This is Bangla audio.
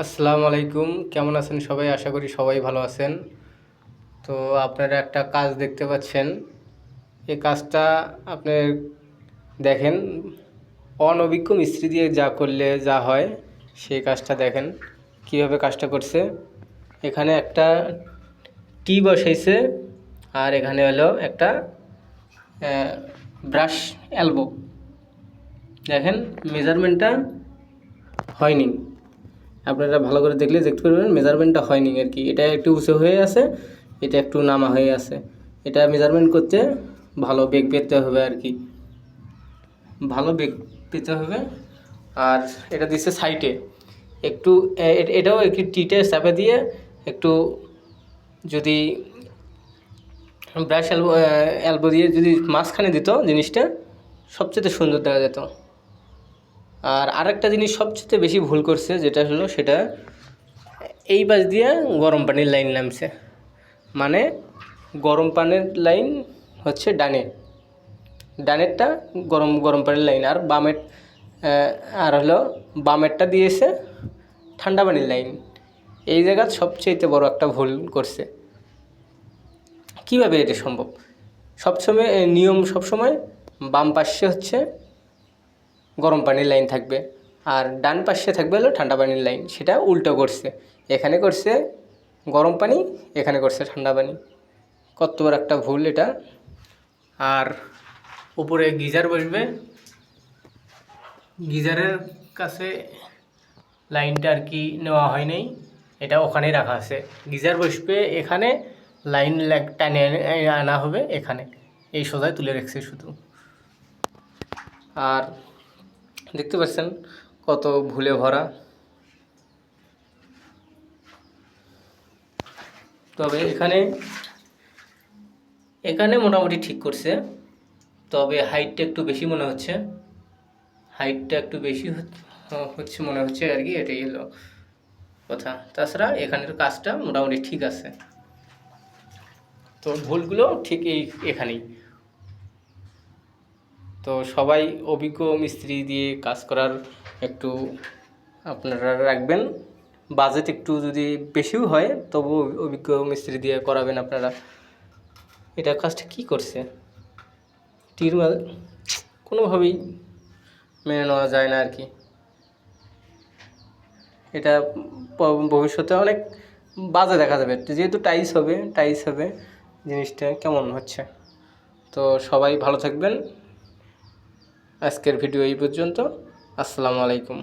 আসসালামু আলাইকুম। কেমন আছেন সবাই? আশা করি সবাই ভালো আছেন। তো আপনারা একটা কাজ দেখতে পাচ্ছেন। এই কাজটা আপনি দেখেন, অনভিজ্ঞ মিস্ত্রি দিয়ে যা করলে যা হয়, সেই কাজটা দেখেন, কীভাবে কাজটা করছে। এখানে একটা টি বসাইছে, আর এখানে হলো একটা ব্রাশ অ্যালবো দেখেন, মেজারমেন্টটা হয়নি। আপনারা ভালো করে দেখলে দেখতে পারবেন মেজারমেন্টটা হয়নি আর কি। এটা একটু উঁচু হয়ে আছে, এটা একটু নামা হয়ে আছে। এটা মেজারমেন্ট করতে ভালো বেগ পেতে হবে আর কি। ভালো বেগ পেতে হবে। আর এটা দিচ্ছে সাইটে একটু এটাও একটু টিটে চাপে দিয়ে একটু যদি ব্রাশ এলবো এলবো দিয়ে যদি মাঝখানে দিত জিনিসটা, সবচেয়ে সুন্দর দেখা যেত। আর আরেকটা জিনিস সবচেয়ে বেশি ভুল করছে যেটা হলো সেটা এই পাশ দিয়ে গরম পানির লাইন নামছে। মানে গরম পানির লাইন হচ্ছে ডানে। ডানেরটা গরম গরম পানির লাইন আর বামের আর হলো বামেরটা দিয়েছে ঠান্ডা পানির লাইন। এই জায়গা সবচেয়ে বড় একটা ভুল করছে। কীভাবে এটা সম্ভব? সবসময়, নিয়ম সবসময় বাম পাশে হচ্ছে গরম পানির লাইন থাকবে। আর ডান পাশে থাকবে হলো ঠান্ডা পানির লাইন। সেটা উল্টো করছে। এখানে করছে গরম পানি, এখানে করছে ঠান্ডা পানি। কত বড় একটা ভুল এটা। আর উপরে গিজার বসবে। গিজারের কাছে লাইনটা আর কি নেওয়া হয় নাই। এটা ওখানেই রাখা আছে। গিজার বসবে এখানে, লাইন টানে আনা হবে এখানে। এই সোজায় তুলে রেখেছে শুধু। আর দেখতে পাচ্ছেন কত ভুলে ভরা। তবে এখানে এখানে মোটামুটি ঠিক করছে। তবে হাইটটা একটু বেশি মনে হচ্ছে। হাইটটা একটু বেশি হচ- হচ্ছে মনে হচ্ছে আর কি, এটাই হলো কথা। তাছাড়া এখানের কাজটা মোটামুটি ঠিক আছে। তো ভুলগুলো ঠিক এই, এখানেই। তো সবাই অভিজ্ঞ মিস্ত্রি দিয়ে কাজ করার একটু আপনারা রাখবেন। বাজেট একটু যদি বেশিও হয় তবু অভিজ্ঞ মিস্ত্রি দিয়ে করাবেন আপনারা। এটা কাজটা কি করছে? টির কোনোভাবেই মেনে নেওয়া যায় না আর কি এটা ভবিষ্যতে অনেক বাজে দেখা যাবে। যেহেতু টাইস হবে টাইস হবে, জিনিসটা কেমন হচ্ছে? তো সবাই ভালো থাকবেন। আজকের ভিডিও এই পর্যন্ত। আসসালামু আলাইকুম।